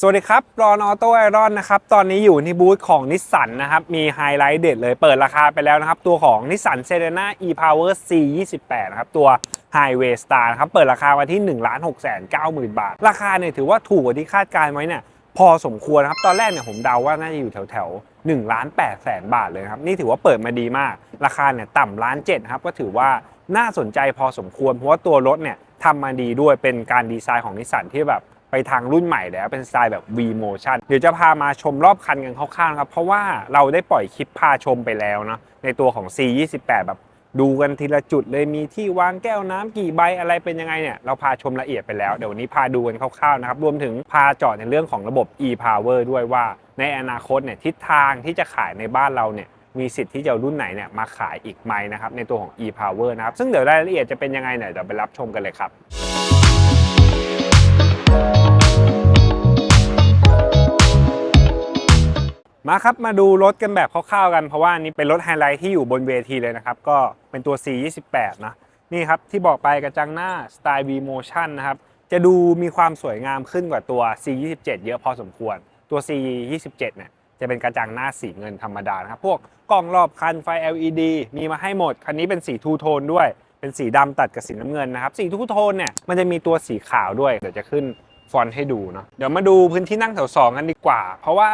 สวัสดีครับ รอนออโต้ไอรอนนะครับ ตอนนี้อยู่ที่บูธของนิสสันนะครับ มีไฮไลท์เด็ดเลย เปิดราคาไปแล้วนะครับ ตัวของนิสสันเซเรนา e-power c 28นะครับ ตัว Highway Star นะครับ เปิดราคามาที่ 1 6 9 0 0 0 0 บาท ราคาเนี่ยถือว่าถูกกว่าที่คาดการณ์ไว้เนี่ย พอสมควรนะครับ ตอนแรกเนี่ยผมเดาว่าน่าจะอยู่แถวแถวๆ1ล้าน8แสนบาทเลยครับ นี่ถือว่าเปิดมาดีมาก ราคาเนี่ยต่ำล้านเจ็ดครับ ก็ถือว่าน่าสนใจพอสมควร เพราะว่าตัวรถเนี่ยทำมาดีด้วย เป็นการดีไซน์ของนิสสันที่แบบ ไปทางรุ่นใหม่แล้วเป็นสไตล์แบบ V Motion เดี๋ยวจะพามาชมรอบคันกันคร่าวๆครับ เพราะว่าเราได้ปล่อยคลิปพาชมไปแล้วเนาะในตัวของ C28 แบบดูกันทีละจุดเลยมีที่วางแก้วน้ำกี่ใบอะไรเป็นยังไงเนี่ยเราพาชมละเอียดไปแล้ว เดี๋ยววันนี้พาดูกันคร่าวๆนะครับรวมถึงพาเจาะในเรื่องของระบบ e-power ด้วยว่า ในอนาคตเนี่ยทิศทางที่จะขายในบ้านเราเนี่ยมีสิทธิ์ที่จะรุ่นไหนเนี่ยมาขายอีกไหมนะครับในตัวของ e-power นะครับซึ่งเดี๋ยวรายละเอียดจะเป็นยังไงเนี่ยเดี๋ยวไปรับชมกันเลยครับ มาครับมาดูรถกันแบบคร่าวๆกันเพราะว่านี้เป็นรถไฮไลท์ที่อยู่บนเวทีเลยนะครับ ก็เป็นตัว C28 นะนี่ครับที่บอกไปกระจังหน้าสไตล์ V Motion นะครับจะดูมีความสวยงามขึ้นกว่าตัว C27 เยอะพอสมควรตัว C27 เนี่ยจะเป็นกระจังหน้าสีเงินธรรมดานะครับ พวกกล้องรอบคันไฟ LED มีมาให้หมด คันนี้เป็นสีทูโทนด้วย เป็นสีดำตัดกับสีน้ำเงินนะครับ สีทูโทนเนี่ยมันจะมีตัวสีขาวด้วย เดี๋ยวจะขึ้นฟอนต์ให้ดูเนาะ เดี๋ยวมาดูพื้นที่นั่งแถวสองกันดีกว่า เพราะว่า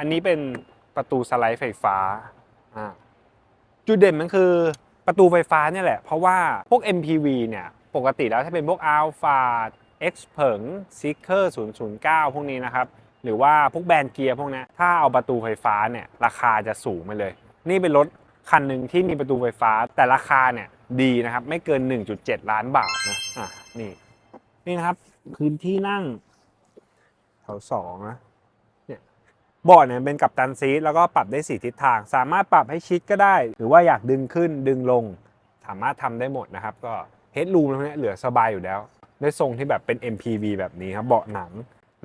อันนี้เป็นประตูสไลด์ไฟฟ้า จุดเด่นมันคือประตูไฟฟ้าเนี่ยแหละ เพราะว่าพวก MPV เนี่ย ปกติแล้วถ้าเป็นพวก Alpha X เผิง Seeker 009 พวกนี้นะครับ หรือว่าพวกแบรนด์เกียร์พวกนี้ถ้าเอาประตูไฟฟ้าเนี่ย ราคาจะสูงไปเลย นี่เป็นรถคันหนึ่งที่มีประตูไฟฟ้าแต่ราคาเนี่ยดีนะครับ ไม่เกิน 1.7 ล้านบาทนะอะนี่นี่นะครับ พื้นที่นั่งแถวสองนะ เบาะเนี่ยเป็นกับตันซีทแล้วก็ปรับได้สีทิศทาง สามารถปรับให้ชิดก็ได้ หรือว่าอยากดึงขึ้นดึงลง สามารถทำได้หมดนะครับ ก็เฮดรูมตรงนี้เหลือสบายอยู่แล้วได้ทรงที่แบบเป็น MPV แบบนี้ครับเบาะหนัง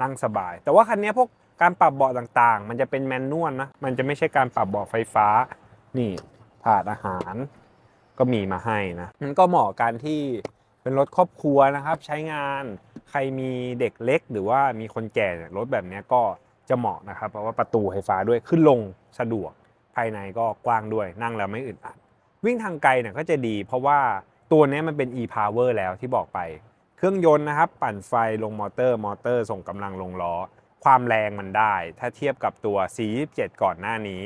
นั่งสบาย แต่ว่าคันนี้พวกการปรับเบาะต่างๆ มันจะเป็นแมนนวลนะมันจะไม่ใช่การปรับเบาะไฟฟ้านี่ถาดอาหาร ก็มีมาให้นะมันก็เหมาะกันที่เป็นรถครอบครัวนะครับ ใช้งานใครมีเด็กเล็ก หรือว่ามีคนแก่เนี่ยรถแบบนี้ก็ จะเหมาะนะครับ เพราะว่าประตูไฟฟ้าด้วยขึ้นลงสะดวกภายในก็กว้างด้วยนั่งแล้วไม่อึดอัด วิ่งทางไกลเนี่ยก็จะดี เพราะว่าตัวนี้มันเป็น e-power แล้วที่บอกไป เครื่องยนต์นะครับ ปั่นไฟลงมอเตอร์มอเตอร์ส่งกำลังลงล้อ ความแรงมันได้ ถ้าเทียบกับตัว C27 ก่อนหน้านี้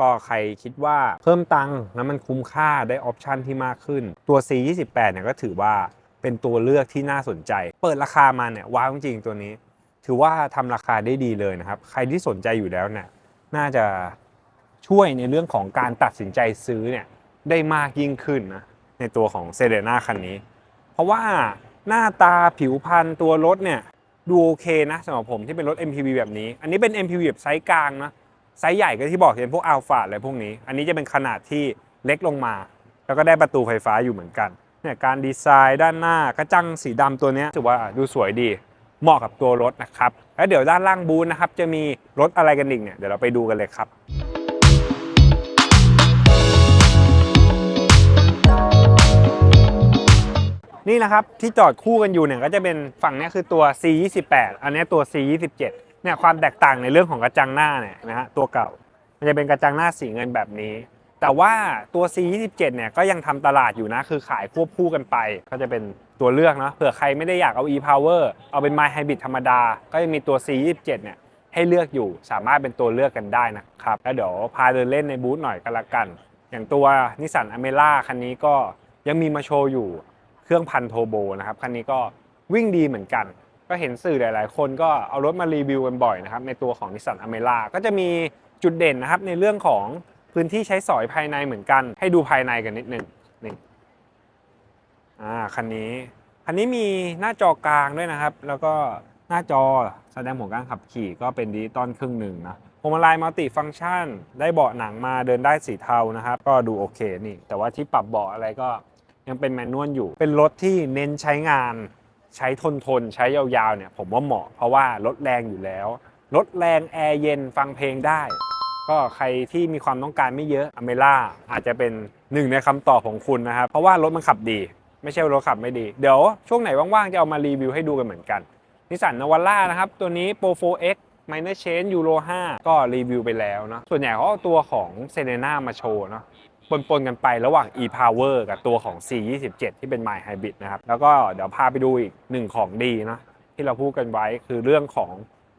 ก็ใครคิดว่าเพิ่มตังค์แล้วมันคุ้มค่าได้ออปชันที่มากขึ้น ตัว C28 เนี่ยก็ถือว่าเป็นตัวเลือกที่น่าสนใจ เปิดราคามาเนี่ยว้าวจริงตัวนี้ ถือว่าทำราคาได้ดีเลยนะครับ ใครที่สนใจอยู่แล้วเนี่ยน่าจะช่วยในเรื่องของการตัดสินใจซื้อเนี่ยได้มากยิ่งขึ้นนะในตัวของเซเรนาคันนี้ เพราะว่าหน้าตาผิวพรรณตัวรถเนี่ยดูโอเคนะสำหรับผมที่เป็นรถ MPV แบบนี้ อันนี้เป็น MPV แบบไซส์กลางนะไซส์ใหญ่ก็ที่บอกเป็นพวกอัลฟาอะไรพวกนี้ อันนี้จะเป็นขนาดที่เล็กลงมา แล้วก็ได้ประตูไฟฟ้าอยู่เหมือนกันเนี่ยการดีไซน์ด้านหน้ากระจังสีดำตัวนี้ถือว่าดูสวยดี เหมาะกับตัวรถนะครับ แล้วเดี๋ยวด้านล่างบูธนะครับ จะมีรถอะไรกันอีกเนี่ย เดี๋ยวเราไปดูกันเลยครับนี่นะครับที่จอดคู่กันอยู่เนี่ยก็จะเป็นฝั่งนี้คือตัว C28 อันนี้ตัว C27 เนี่ยความแตกต่างในเรื่องของกระจังหน้าเนี่ยนะฮะตัวเก่า มันจะเป็นกระจังหน้าสีเงินแบบนี้ แต่ว่าตัว C27 เนี่ยก็ยังทำตลาดอยู่นะคือขายควบคู่กันไป ก็จะเป็น ตัวเลือกนะเผื่อใครไม่ได้อยากเอา e-power เอาเป็น my hybrid ธรรมดา ก็จะมีตัว C27 เนี่ยให้เลือกอยู่สามารถเป็นตัวเลือกกันได้นะครับ แล้วเดี๋ยวพาเดินเล่นในบูธหน่อยก็แล้วกัน อย่างตัวนิสสันอเมร่าคันนี้ก็ยังมีมาโชว์อยู่เครื่องพันโทโบนะครับ คันนี้ก็วิ่งดีเหมือนกัน ก็เห็นสื่อหลาย ๆ คนก็เอารถมารีวิวกันบ่อยนะครับ ในตัวของนิสสันอเมร่าก็จะมีจุดเด่นนะครับในเรื่องของพื้นที่ใช้สอยภายในเหมือนกัน ให้ดูภายในกันนิดหนึ่ง อ่าคันนี้คันนี้มีหน้าจอกลางด้วยนะครับ แล้วก็หน้าจอแสดงผลการขับขี่ก็เป็นดิจิตอลครึ่งหนึ่งนะพวงมาลัยมัลติฟังก์ชัน ได้เบาะหนังมาเดินได้สีเทานะครับ ก็ดูโอเคนี่ แต่ว่าที่ปรับเบาะอะไรก็ยังเป็นแมนนวลอยู่ เป็นรถที่เน้นใช้งานใช้ทนทนใช้ยาวๆเนี่ยผมว่าเหมาะเพราะว่ารถแรงอยู่แล้ว รถแรงแอร์เย็นฟังเพลงได้ ก็ใครที่มีความต้องการไม่เยอะอเมล่าอาจจะเป็นหนึ่งในคำตอบของคุณนะครับ เพราะว่ารถมันขับดี ไม่ใช่ว่ารถขับไม่ดี เดี๋ยวช่วงไหนว่างๆ จะเอามารีวิวให้ดูกันเหมือนกันนิสสันนวาร่านะครับ ตัวนี้ Pro 4X Minor Change Euro 5 ก็รีวิวไปแล้วเนาะส่วนใหญ่เขาเอาตัวของ s e r e n a มาโชว์เนาะปนๆกันไประหว่าง e-power กับตัวของ C27 ที่เป็น My Hybrid นะครับ แล้วก็เดี๋ยวพาไปดูอีกหนึ่งของดีเนาะที่เราพูดกันไว้คือเรื่องของ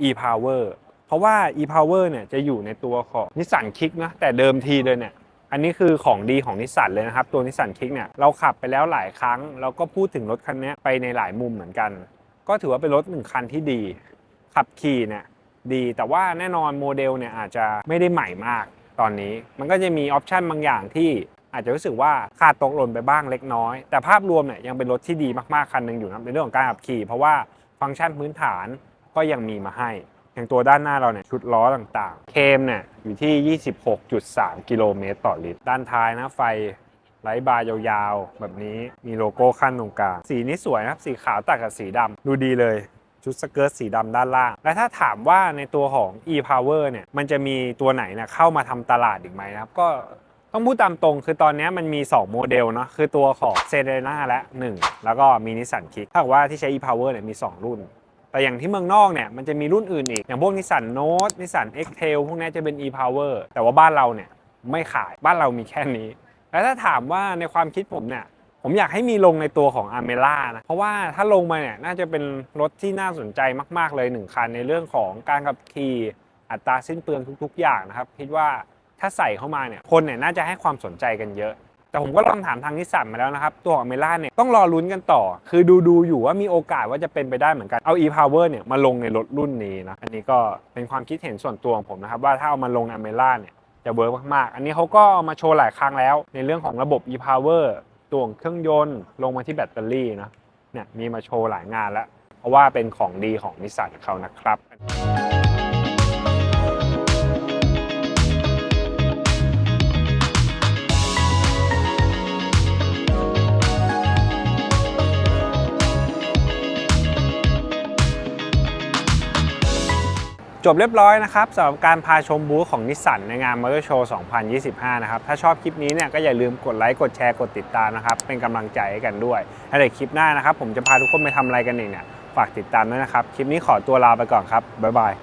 e-power เพราะว่า e-power เนี่ยจะอยู่ในตัวของนิสสันคิกนะแต่เดิมทีเลยเนี่ย อันนี้คือของดีของนิสสันเลยนะครับ ตัวนิสสันคิกเนี่ยเราขับไปแล้วหลายครั้ง แล้วก็พูดถึงรถคันนี้ไปในหลายมุมเหมือนกัน ก็ถือว่าเป็นรถหนึ่งคันที่ดี ขับขี่เนี่ยดีแต่ว่าแน่นอนโมเดลเนี่ยอาจจะไม่ได้ใหม่มากตอนนี้ มันก็จะมีออปชันบางอย่างที่อาจจะรู้สึกว่าขาดตกหล่นไปบ้างเล็กน้อย แต่ภาพรวมเนี่ยยังเป็นรถที่ดีมากๆคันหนึ่งอยู่นะครับในเรื่องของการขับขี่ เพราะว่าฟังก์ชันพื้นฐานก็ยังมีมาให้ อย่างตัวด้านหน้าเราเนี่ยชุดล้อต่างๆ เคมเนี่ยอยู่ที่ 26.3 กิโลเมตรต่อลิตร ด้านท้ายนะไฟไลท์บาร์ยาวๆ แบบนี้มีโลโก้ขั้นตรงกลางสีนี้สวยนะครับ สีขาวตัดกับสีดำดูดีเลยชุดสเกิร์ตสีดำด้านล่าง และถ้าถามว่าในตัวของ e-power เนี่ย มันจะมีตัวไหนเนี่ยเข้ามาทำตลาดอีกไหมนะครับ ก็ต้องพูดตามตรงคือตอนนี้มันมี 2 โมเดลเนาะคือตัวของเซเ e นาและ 1 แล้วก็มีนิสสันคิกถ้าว่าที่ใช้ e-power เนี่ยมี 2 รุ่น แต่อย่างที่เมืองนอกเนี่ยมันจะมีรุ่นอื่นอีก อย่างพวกนิสสันโน t นิสสัน X-Trail พวกนี้จะเป็น e-power แต่ว่าบ้านเราเนี่ยไม่ขายบ้านเรามีแค่นี้ แล้วถ้าถามว่าในความคิดผมเนี่ยผมอยากให้มีลงในตัวของ a r m e l a นะ เพราะว่าถ้าลงมาเนี่ยน่าจะเป็นรถที่น่าสนใจมาก ๆ เลยหนึ่งคันในเรื่องของการขับขี่อัตราสิ้นเปลืองทุก ๆ อย่างนะครับ คิดว่าถ้าใส่เข้ามาเนี่ยคนเนี่ยน่าจะให้ความสนใจกันเยอะ แต่ผมก็ลองถามทางนิสสันมาแล้วนะครับ ตัวของเมล่าเนี่ยต้องรอลุ้นกันต่อ คือดูดูอยู่ว่ามีโอกาสว่าจะเป็นไปได้เหมือนกัน เอา e-power เนี่ยมาลงในรถรุ่นนี้นะ อันนี้ก็เป็นความคิดเห็นส่วนตัวของผมนะครับ ว่าถ้าเอามาลงในอเมล่าเนี่ยจะเวิร์กมากๆ อันนี้เขาก็เอามาโชว์หลายครั้งแล้ว ในเรื่องของระบบ e-power ตัวของเครื่องยนต์ลงมาที่แบตเตอรี่นะเนี่ยมีมาโชว์หลายงานแล้ว เพราะว่าเป็นของดีของนิสสันเขานะครับ จบเรียบร้อยนะครับสำหรับการพาชมบูธของนิสสันในงานมอเตอร์โชว์2025 นะครับ ถ้าชอบคลิปนี้เนี่ยก็อย่าลืมกดไลค์ กดแชร์ กดติดตามนะครับ เป็นกำลังใจให้กันด้วยถ้าเดี๋ยวคลิปหน้านะครับ ผมจะพาทุกคนไปทำอะไรกันอีกเนี่ย ฝากติดตามด้วยนะครับ คลิปนี้ขอตัวลาไปก่อนครับ บ๊ายบาย